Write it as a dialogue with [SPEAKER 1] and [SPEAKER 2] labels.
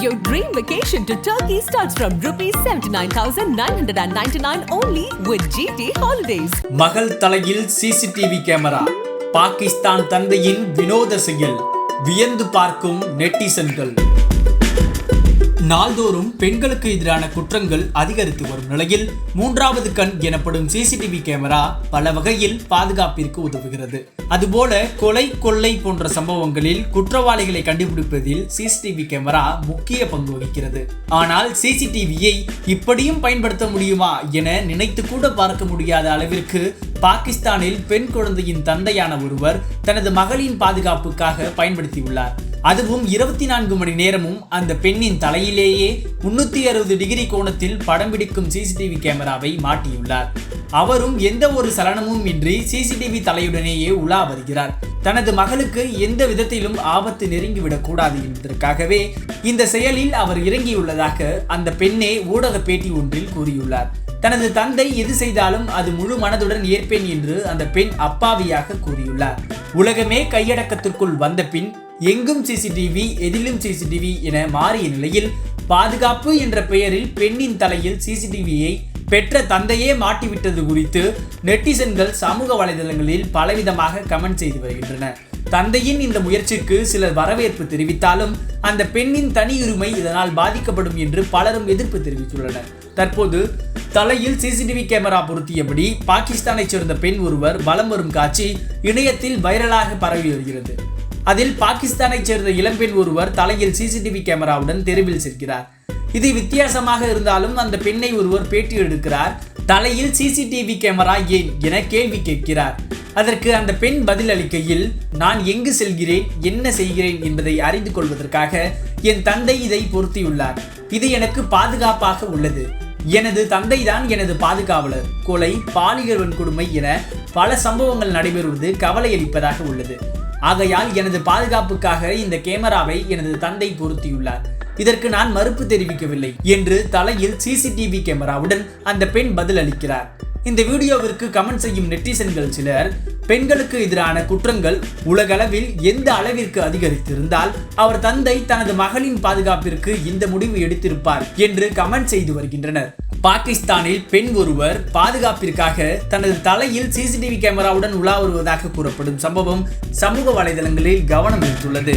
[SPEAKER 1] Your dream vacation to Turkey starts from rupees 79,999 only with GT Holidays.
[SPEAKER 2] மகள் தலையில் CCTV camera Pakistan தந்தையின் வினோத செயல் வியந்து பார்க்கும் நெட்டிசன்கள் நாள்தோறும் பெண்களுக்கு எதிரான குற்றங்கள் அதிகரித்து வரும் நிலையில் மூன்றாவது கண் எனப்படும் சிசிடிவி கேமரா பல வகையில் பாதுகாப்பிற்கு உதவுகிறது. அதுபோல கொலை கொள்ளை போன்ற சம்பவங்களில் குற்றவாளிகளை கண்டுபிடிப்பதில் சிசிடிவி கேமரா முக்கிய பங்கு வகிக்கிறது. ஆனால் சிசிடிவியை இப்படியும் பயன்படுத்த முடியுமா என நினைத்து கூட பார்க்க முடியாத அளவிற்கு பாகிஸ்தானில் பெண் குழந்தையின் தந்தையான ஒருவர் தனது மகளின் பாதுகாப்புக்காக பயன்படுத்தியுள்ளார். அதுவும் இருபத்தி நான்கு மணி நேரமும் அந்த பெண்ணின் தலையிலேயே முன்னூத்தி அறுபது டிகிரி கோணத்தில் படம் பிடிக்கும் சிசிடிவி கேமராவை மாட்டியுள்ளார். அவரும் எந்த ஒரு சலனமும் இன்றி சிசிடிவி தலையுடனேயே உலா வருகிறார். தனது மகளுக்கு எந்த விதத்திலும் ஆபத்து நெருங்கிவிடக் கூடாது என்பதற்காகவே இந்த செயலில் அவர் இறங்கியுள்ளதாக அந்த பெண்ணே ஊடக பேட்டி ஒன்றில் கூறியுள்ளார். தனது தந்தை எது செய்தாலும் அது முழு மனதுடன் ஏற்பேன் என்று அந்த பெண் அப்பாவியாக கூறியுள்ளார். உலகமே கையடக்கத்திற்குள் வந்த பின் எங்கும் சிசிடிவி எதிலும் சிசிடிவி என மாறிய நிலையில் பாதுகாப்பு என்ற பெயரில் பெண்ணின் தலையில் சிசிடிவியை பெற்ற தந்தையே மாட்டிவிட்டது குறித்து நெட்டிசன்கள் சமூக வலைதளங்களில் பலவிதமாக கமெண்ட் செய்து வருகின்றனர் தந்தையின் இந்த முயற்சிக்கு சிலர் வரவேற்பு தெரிவித்தாலும் அந்த பெண்ணின் தனியுரிமை இதனால் பாதிக்கப்படும் என்று பலரும் எதிர்ப்பு தெரிவித்துள்ளனர். தற்போது தலையில் சிசிடிவி கேமரா பொருத்தியபடி பாகிஸ்தானைச் சேர்ந்த பெண் ஒருவர் வலம் வரும் காட்சி இணையத்தில் வைரலாக பரவி வருகிறது. அதில் பாகிஸ்தானைச் சேர்ந்த இளம்பெண் ஒருவர் தலையில் சிசிடிவி கேமராவுடன் தெருவில் செல்கிறார். இது வித்தியாசமாக இருந்தாலும் அந்த பெண்ணை ஒருவர் பேட்டி எடுக்கிறார். தலையில் சிசிடிவி கேமரா ஏன் என கேள்வி கேட்கிறார். அதற்கு அந்த பெண் பதில் அளிக்கையில் நான் எங்கு செல்கிறேன்? என்ன செய்கிறேன்? என்பதை அறிந்து கொள்வதற்காக என் தந்தை இதை பொருத்தியுள்ளார். இது எனக்கு பாதுகாப்பாக உள்ளது. எனது தந்தைதான் எனது பாதுகாவலர் கொலை பாலியல் வன்கொடுமை என பல சம்பவங்கள் நடைபெறுவது கவலை அளிப்பதாக உள்ளது. ஆகையால் எனது பாதுகாப்புக்காக இந்த கேமராவை எனது தந்தை பொருத்தியுள்ளார். இதற்கு நான் மறுப்பு தெரிவிக்கவில்லை என்று தலையில் சிசிடிவி கேமராவுடன் அந்த பெண் பதில் அளிக்கிறார் இந்த வீடியோவிற்கு கமெண்ட் செய்யும் நெட்டிசன்கள் சிலர் பெண்களுக்கு எதிரான குற்றங்கள் உலகளவில் எந்த அளவிற்கு அதிகரித்திருந்தால் அவர் தந்தை தனது மகளின் பாதுகாப்பிற்கு இந்த முடிவு எடுத்திருப்பார் என்று கமெண்ட் செய்து வருகின்றனர். பாகிஸ்தானில் பெண் ஒருவர் பாதுகாப்பிற்காக தனது தலையில் சிசிடிவி கேமராவுடன் உலா வருவதாக கூறப்படும் சம்பவம் சமூக வலைதளங்களில் கவனம் ஈர்த்துள்ளது.